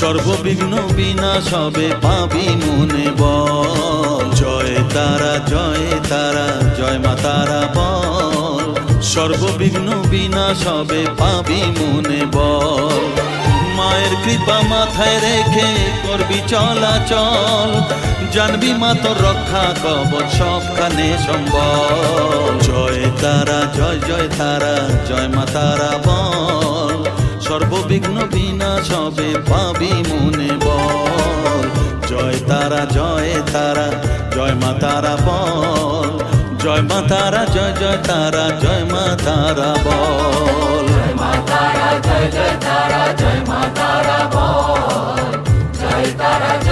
সর্ববিঘ্ন বিনাশ হবে পাবি মনে বল। জয় তারা জয় তারা, জয় মা তারা বল। সর্ববিঘ্ন বিনাশ হবে পাবি মনে বল। মায়ের কৃপা মাথায় রেখে করবি চলাচল। জানবি মা তোর রক্ষা কবচ সবখানে সম্বল। জয় তারা, জয় জয় তারা, জয় মা তারা সর্ববিঘ্ন বিনাশ হবে পাবি মনে বল। জয় তারা জয় তারা, জয় মা তারা বল। জয় মা তারা, জয় জয় তারা, জয় মা তারা বল। জয় তারা, জয় জয় তারা, জয় মা তারা বল। জয় তারা